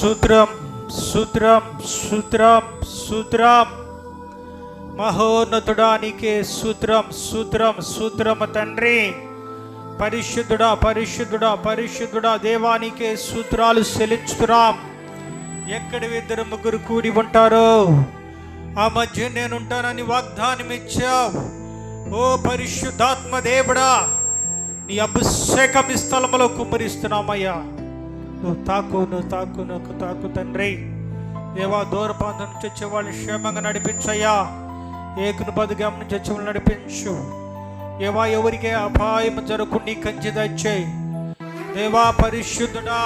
సూత్రం సూత్రం సూత్రం సూత్రం. మహోన్నతుడానికి సూత్రం సూత్రం సూత్రం తండ్రి. పరిశుద్ధుడా పరిశుద్ధుడా పరిశుద్ధుడా దేవానికే సూత్రాలు చెల్లించుతున్నాం. ఎక్కడ ఇద్దరు ముగ్గురు కూడి ఉంటారో? ఆ మధ్య నేను ఉంటానని వాగ్దానం ఇచ్చావు ఓ పరిశుద్ధాత్మ దేవుడా నీ అభిషేకం ఈ స్థలంలో కుమ్మరిస్తున్నామయ్యా. నువ్వు తాకు నువ్వు తాకు నువ్వు తాకు తండ్రి. దేవా దూరపాంతం నుంచి వచ్చే వాళ్ళు క్షేమంగా నడిపించయ్యా. ఏకును బదుగా నుంచి వచ్చే వాళ్ళు నడిపించు. ఏవా ఎవరికే అపాయం జరగకుండా నీ కంచి దచ్చేయి దేవా పరిశుద్ధుడా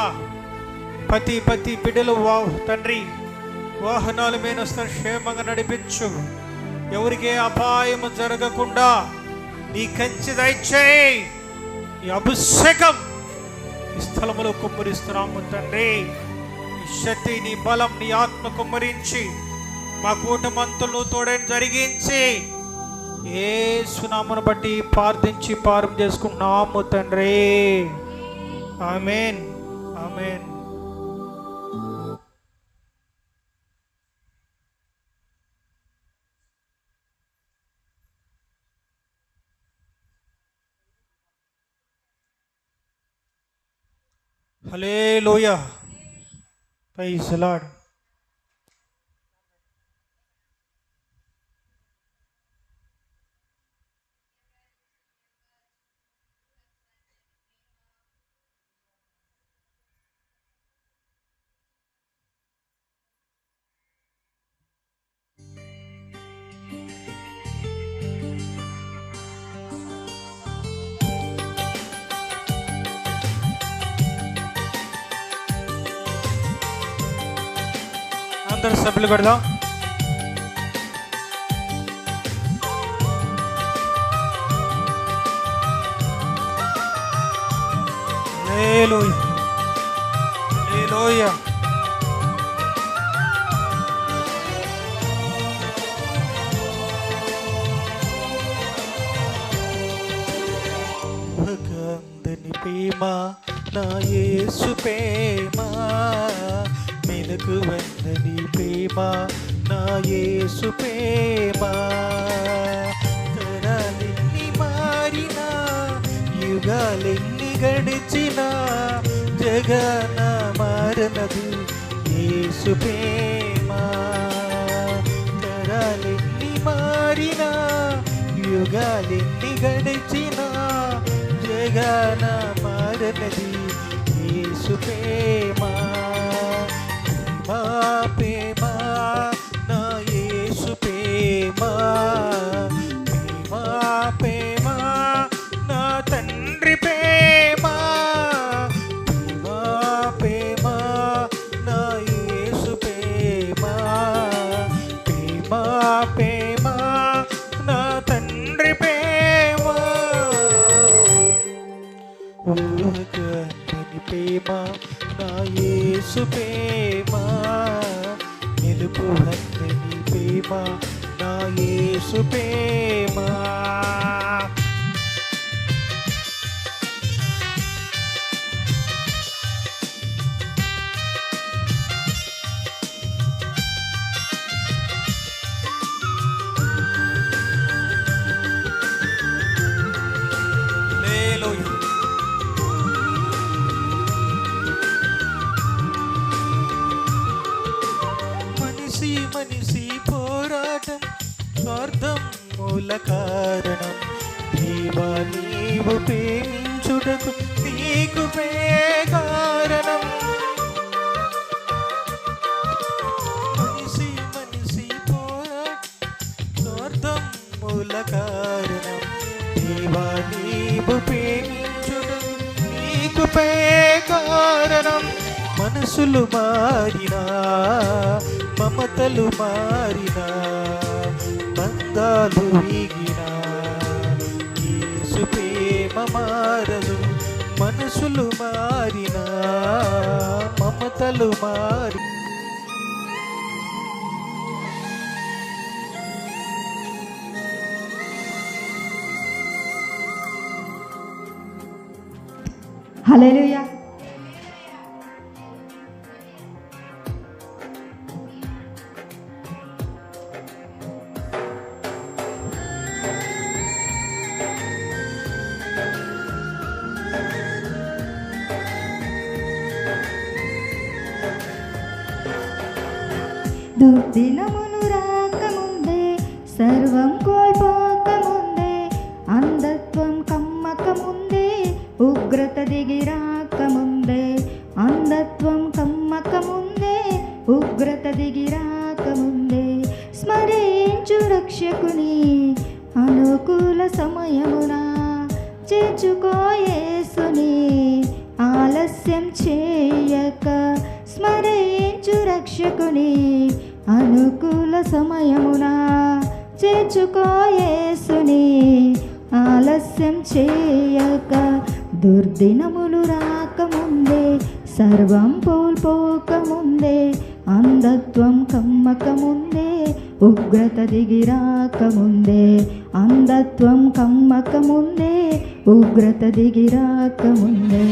పతి పతి బిడ్డలు వా తండ్రి వాహనాల మీద వస్తే క్షేమంగా నడిపించు. ఎవరికే అపాయం జరగకుండా నీ కంచి దయచేయి అభిషేకం ఈ స్థలములో కుమ్మరిస్తున్నాము తండ్రి. నీ శక్తి నీ బలం నీ ఆత్మ కుమ్మరించి మా కూటమంతులు తోడని జరిగించి ఏ సునామును బట్టి ప్రార్థించి పారం చేసుకుంటున్నాము తండ్రి. ఆమెన్. ఆమెన్. हले लोहिया पैसलाड అందరు సభ్యులు కొడదాం హల్లెలూయా. భగందని ప్రేమ నా యేసు ప్రేమ. మెలకు వందని ప్రేమ నా యేసు ప్రేమ. తరాలెన్ని మారినా యుగాలెన్ని గడిచినా జగన మారనదు యేసు ప్రేమ. తరాలెన్ని మారినా యుగాలెన్ని గడిచినా జగన మారనది యేసు ప్రేమ ప్రేమ. కారణం. దేవా నీవు ప్రేమించుటకు నీకు కారణం. మనసులు మారినా మమతలు మారినా బంధాలు వీగినా. ప్రేమ మారదు మనసులు మారినా మమతలు మారి Hallelujah. దుర్దినమును రాకముందే సర్వం సమయమున చేర్చుకోయేసుని ఆలస్యం చేయక దుర్దినములు రాకముందే సర్వం కోల్పోకముందే అంధత్వం కమ్మకముందే ఉగ్రత దిగి రాకముందే అంధత్వం కమ్మకముందే ఉగ్రత దిగి రాకముందే.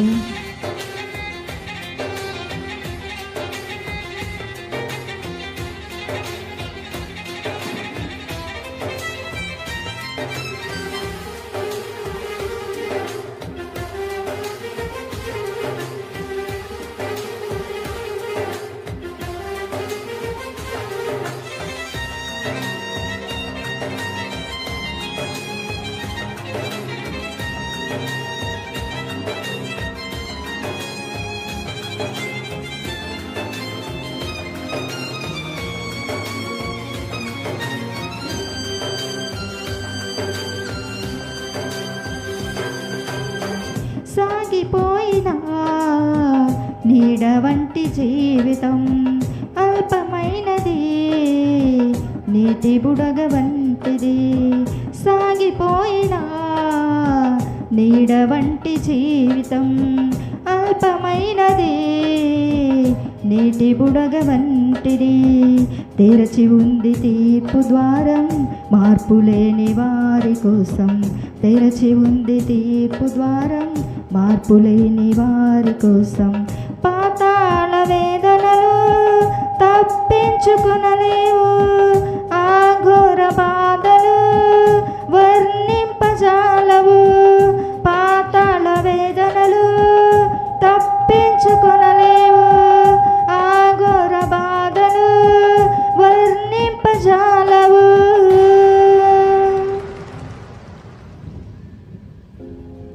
జీవితం అల్పమైనది నీటి బుడగ వంటిది సాగిపోయిన నీడ వంటి జీవితం అల్పమైనది నీటి బుడగ వంటిది తెరచి ఉంది తీర్పు ద్వారం మార్పు లేని వారి కోసం. తెరచి ఉంది తీర్పు ద్వారం మార్పు లేని వారి కోసం. పాతాళ వేదనలు తప్పించుకునలేవు. ఆ ఘోర బాధలు వర్ణింపజాలవు. పాతాళ వేదనలు తప్పించుకొనలేవు. ఆ ఘోర బాధలు వర్ణింపజాలవు.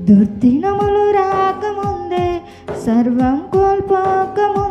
దుర్దినములు రాకముందే సర్వం కోల్పోకము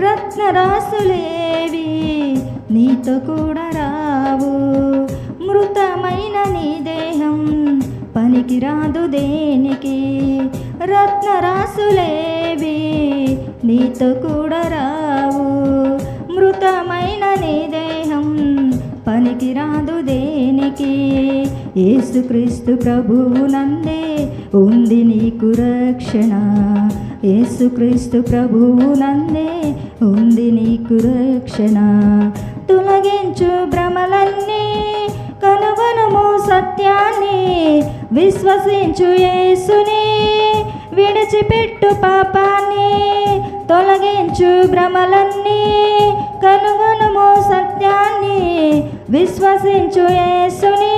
రత్నరాసులేవి నీతో కూడా రావు. మృతమైన నీ దేహం పనికి రాదు దేనికి. రత్నరాసులేవి నీతో కూడా రావు. మృతమైన నీ దేహం పనికి రాదు దేనికి. ఏసుక్రీస్తు ప్రభువు నందే ఉంది నీకు రక్షణ యేసుక్రీస్తు ప్రభువు నందే ఉంది నీకు రక్షణ. తొలగించు భ్రమలన్నీ కనుగొనుము సత్యాన్ని. విశ్వసించు యేసుని విడిచిపెట్టు పాపాన్ని. తొలగించు భ్రమలన్నీ కనుగొనుము సత్యాన్ని. విశ్వసించు యేసుని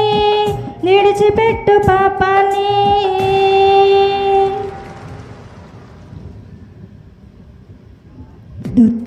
విడిచిపెట్టు పాపాన్ని.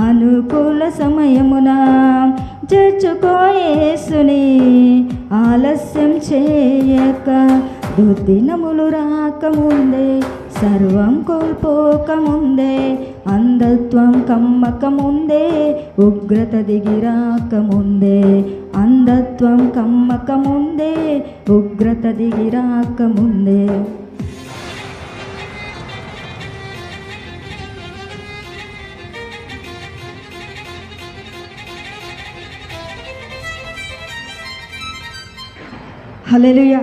అనుకూల సమయమున చేర్చుకోయేసుని ఆలస్యం చేయక దుర్దినములు రాకముందే సర్వం కోల్పోకముందే అంధత్వం కమ్మకముందే ఉగ్రత దిగిరాకముందే అంధత్వం కమ్మకముందే ఉగ్రత దిగిరాకముందే రాకముందే హల్లెలూయా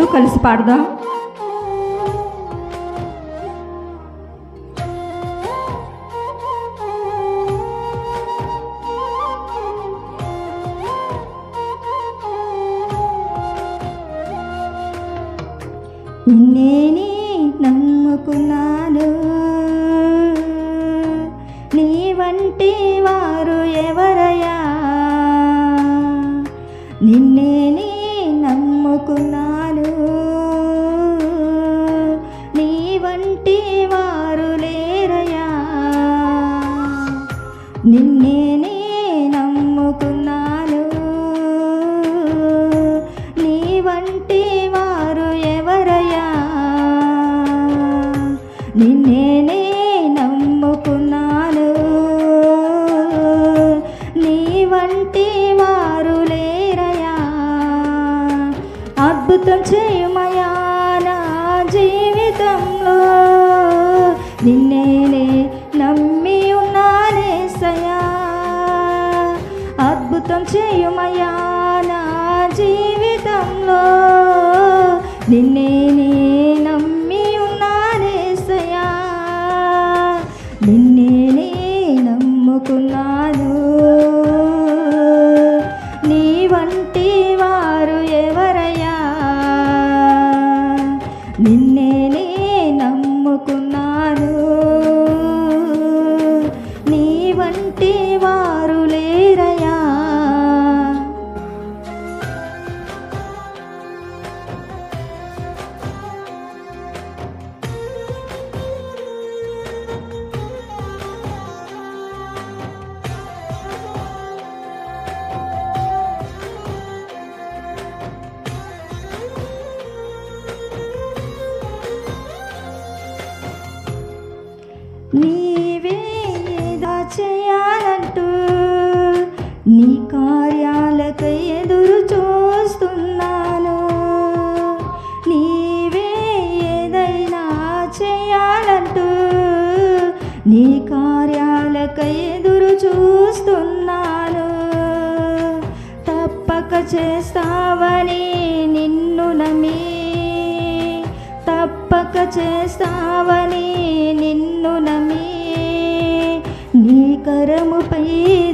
చప్పట్లు కలిసి పాడదాం. నిన్నేని నమ్ముకున్నాను. నీ వంటి వారు ఎవరయ్యా? నిన్నేని నమ్ముకున్నాను జీవితంలో నిన్నేనే నమ్మి ఉన్నానే సయా. అద్భుతం చేయుమయా నా జీవితంలో. నిన్నే చేస్తావని నిన్ను నమ్మి నీ కరముపై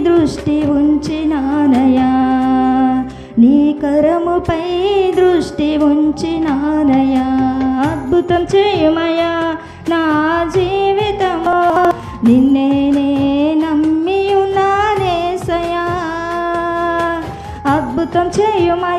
దృష్టి ఉంచినానయా నీ కరముపై దృష్టి ఉంచినానయా అద్భుతం చేయమయా నా జీవితమో. నిన్నేనే నమ్మి ఉన్నానేసయా అద్భుతం చేయుమయా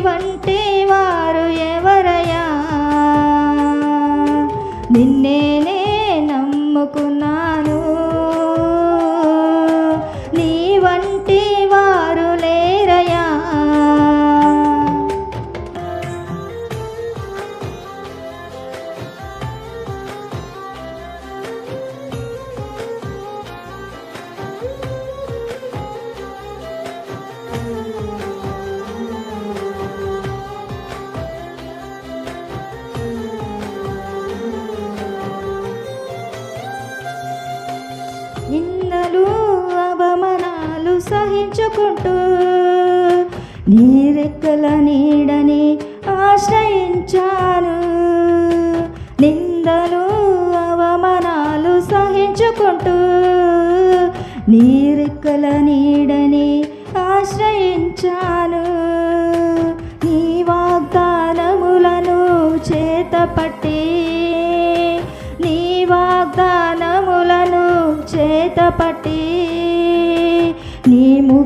వంటి నీ రెక్కల నీడని ఆశ్రయించాను. నిందలు అవమానాలు సహించుకుంటూ నీ రెక్కల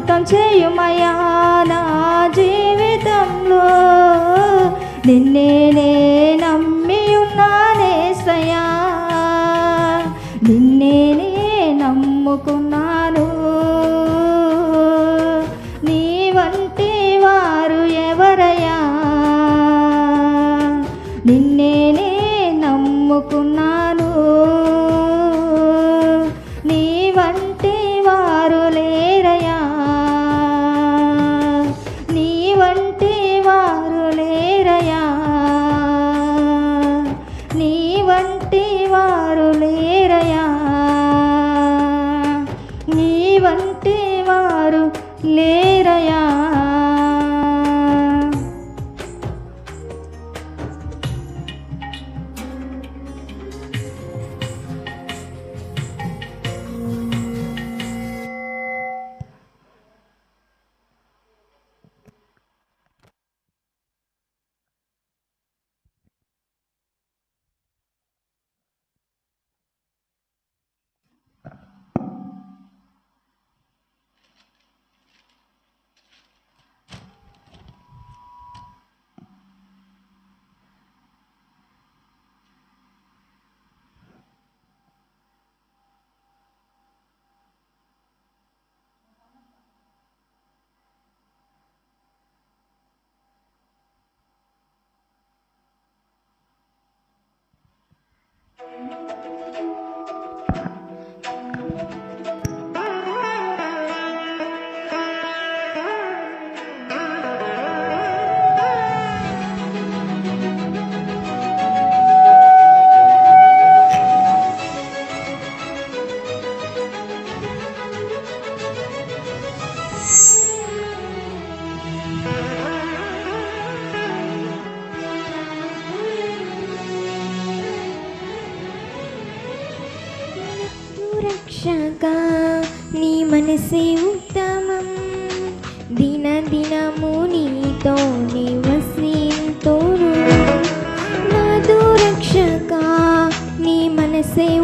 అద్భుతం చేయుమయా నా జీవితంలో? నిన్నే వంటి వారు లేరయా? నీ వంటి వారు లేరయా? thank you రక్షక నీ మనసే ఉత్తమం. దిన దినము నీతో నివసింతోను. నాదు రక్షక నీ మనసే